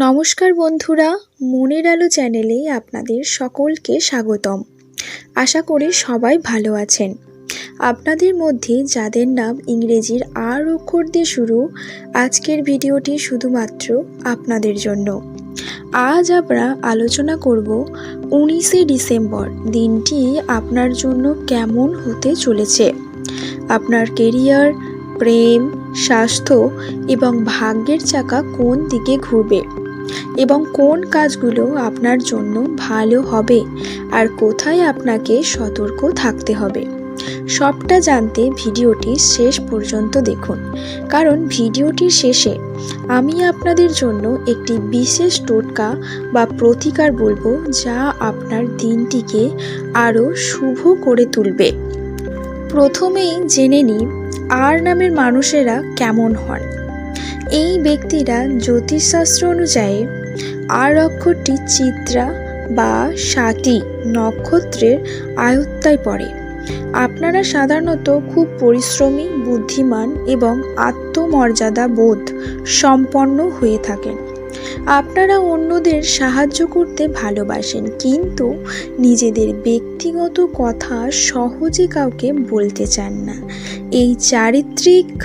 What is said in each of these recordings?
নমস্কার বন্ধুরা, মনের আলো চ্যানেলে আপনাদের সকলকে স্বাগতম। আশা করি সবাই ভালো আছেন। আপনাদের মধ্যে যাদের নাম ইংরেজির আর অক্ষর দিয়ে শুরু, আজকের ভিডিওটি শুধুমাত্র আপনাদের জন্য। আজ আমরা আলোচনা করব উনিশে ডিসেম্বর দিনটি আপনার জন্য কেমন হতে চলেছে। আপনার কেরিয়ার, প্রেম, স্বাস্থ্য এবং ভাগ্যের চাকা কোন দিকে ঘুরবে? এবং কোন কাজগুলো আপনার জন্য ভালো হবে আর কোথায় আপনাকে সতর্ক থাকতে হবে। সবটা জানতে ভিডিওটি শেষ পর্যন্ত দেখুন। কারণ ভিডিওটির শেষে আমি আপনাদের জন্য একটি বিশেষ টোটকা বা প্রতিকার বলব যা আপনার দিনটিকে আরও শুভ করে তুলবে। প্রথমেই জেনে নিই, আর নামের মানুষেরা কেমন হন। এই ব্যক্তিরা জ্যোতিষশাস্ত্র অনুযায়ী আর অক্ষরটি চিত্রা বা সাতি নক্ষত্রের আয়ত্তায় পড়ে। আপনারা সাধারণত খুব পরিশ্রমী, বুদ্ধিমান এবং আত্মমর্যাদা বোধ সম্পন্ন হয়ে থাকেন। আপনারা অন্যদের সাহায্য করতে ভালোবাসেন, কিন্তু নিজেদের ব্যক্তিগত কথা সহজে কাউকে বলতে চান না। এই চারিত্রিক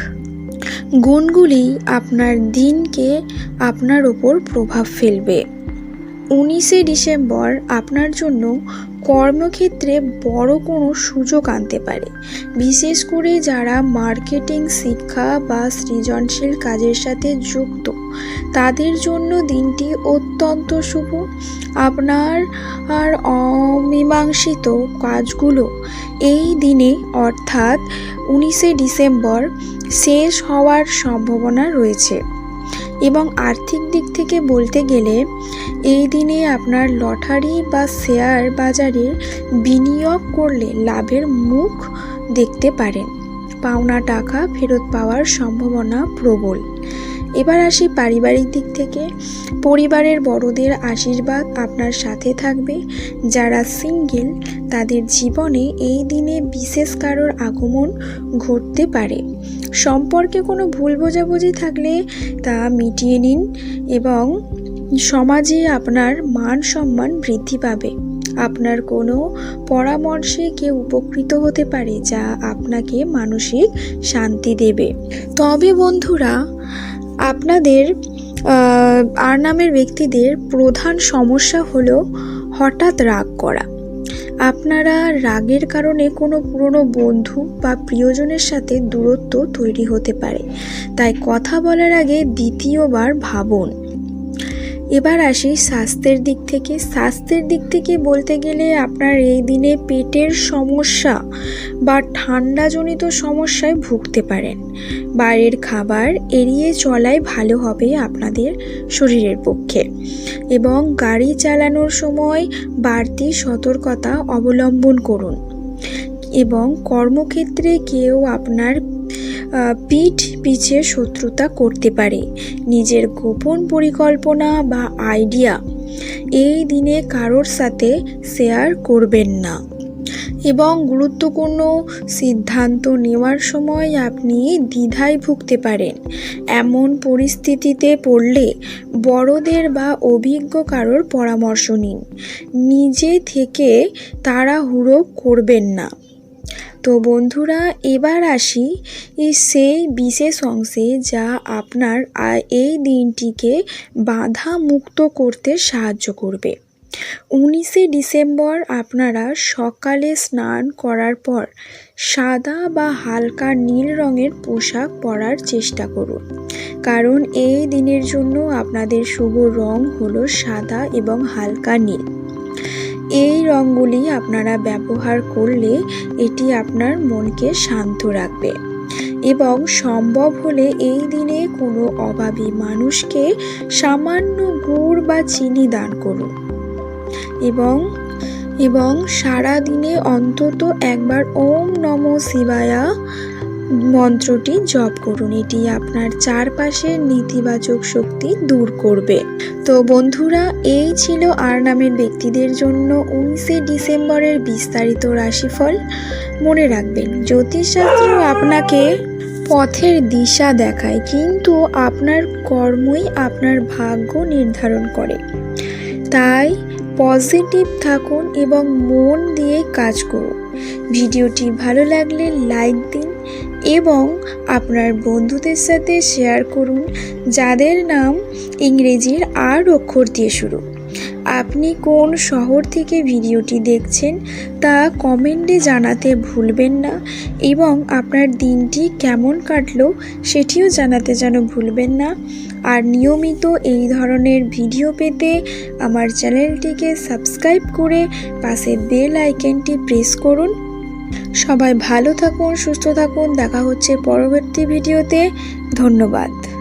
গুণগুলি আপনার দিনকে আপনার ওপর প্রভাব ফেলবে। উনিশে ডিসেম্বর আপনার জন্য কর্মক্ষেত্রে বড় কোনো সুযোগ আনতে পারে। বিশেষ করে যারা মার্কেটিং, শিক্ষা বা সৃজনশীল কাজের সাথে যুক্ত, তাদের জন্য দিনটি অত্যন্ত শুভ। আপনার আর অমীমাংসিত কাজগুলো এই দিনে, অর্থাৎ উনিশে ডিসেম্বর শেষ হওয়ার সম্ভাবনা রয়েছে। এবং আর্থিক দিক থেকে বলতে গেলে, এই দিনে আপনার লটারি বা শেয়ার বাজারে বিনিয়োগ করলে লাভের মুখ দেখতে পারেন। পাওনা টাকা ফেরত পাওয়ার সম্ভাবনা প্রবল। এবার আসি পারিবারিক দিক থেকে। পরিবারের বড়দের আশীর্বাদ আপনার সাথে থাকবে। যারা সিঙ্গেল, তাদের জীবনে এই দিনে বিশেষ কারোর আগমন ঘটতে পারে। সম্পর্কে কোনো ভুল বোঝাবুঝি থাকলে তা মিটিয়ে নিন এবং সমাজে আপনার মান সম্মান বৃদ্ধি পাবে। আপনার কোনো পরামর্শে কেউ উপকৃত হতে পারে যা আপনাকে মানসিক শান্তি দেবে। তবে বন্ধুরা, আপনাদের আর নামের ব্যক্তিদের প্রধান সমস্যা হলো হঠাৎ রাগ করা। আপনারা রাগের কারণে কোনো পুরনো বন্ধু বা প্রিয়জনের সাথে দূরত্ব তৈরি হতে পারে। তাই কথা বলার আগে দ্বিতীয়বার ভাবুন। এবার আসি স্বাস্থ্যের দিক থেকে। স্বাস্থ্যের দিক থেকে বলতে গেলে আপনার এই দিনে পেটের সমস্যা বা ঠান্ডাজনিত সমস্যায় ভুগতে পারেন। বাইরের খাবার এড়িয়ে চলাই ভালো হবে আপনাদের শরীরের পক্ষে। এবং গাড়ি চালানোর সময় বাড়তি সতর্কতা অবলম্বন করুন। এবং কর্মক্ষেত্রে কেউ আপনার পিঠ পিছে শত্রুতা করতে পারে। নিজের গোপন পরিকল্পনা বা আইডিয়া এই দিনে কারোর সাথে শেয়ার করবেন না। এবং গুরুত্বপূর্ণ সিদ্ধান্ত নেওয়ার সময় আপনি দ্বিধায় ভুগতে পারেন। এমন পরিস্থিতিতে পড়লে বড়দের বা অভিজ্ঞ কারোর পরামর্শ নিন। নিজে থেকে তাড়াহুড়ো করবেন না। তো বন্ধুরা, এবার আসি সেই বিশেষ অংশে যা আপনার এই দিনটিকে বাধা মুক্ত করতে সাহায্য করবে। উনিশে ডিসেম্বর আপনারা সকালে স্নান করার পর সাদা বা হালকা নীল রঙের পোশাক পরার চেষ্টা করুন। কারণ এই দিনের জন্য আপনাদের শুভ রং হলো সাদা এবং হালকা নীল। এই রঙগুলি আপনারা ব্যবহার করলে এটি আপনার মনকে শান্ত রাখবে এবং সম্ভব হলে এই দিনে কোনো অভাবী মানুষকে সামান্য গুড় বা চিনি দান করুন। এবং এবং সারা দিনে অন্তত একবার ওম নম শিবায়া মন্ত্রটি জপ করুন। এটি আপনার চারপাশের নেতিবাচক শক্তি দূর করবে। তো বন্ধুরা, এই ছিল আর নামের ব্যক্তিদের জন্য উনিশে ডিসেম্বরের বিস্তারিত রাশিফল। মনে রাখবেন, জ্যোতিষশাস্ত্র আপনাকে পথের দিশা দেখায়, কিন্তু আপনার কর্মই আপনার ভাগ্য নির্ধারণ করে। তাই পজিটিভ থাকুন এবং মন দিয়ে কাজ করুন। ভিডিওটি ভালো লাগলে লাইক দিন এবং আপনার বন্ধুদের সাথে শেয়ার করুন, যাদের নাম ইংরেজির আর অক্ষর দিয়ে শুরু। আপনি কোন শহর থেকে ভিডিওটি দেখছেন তা কমেন্টে জানাতে ভুলবেন না এবং আপনার দিনটি কেমন কাটলো সেটিও জানাতে যেন ভুলবেন না। আর নিয়মিত এই ধরনের ভিডিও পেতে আমার চ্যানেলটিকে সাবস্ক্রাইব করে পাশে বেল আইকনটি প্রেস করুন। সবাই ভালো থাকুন, সুস্থ থাকুন, দেখা হচ্ছে পরবর্তী ভিডিওতে। ধন্যবাদ।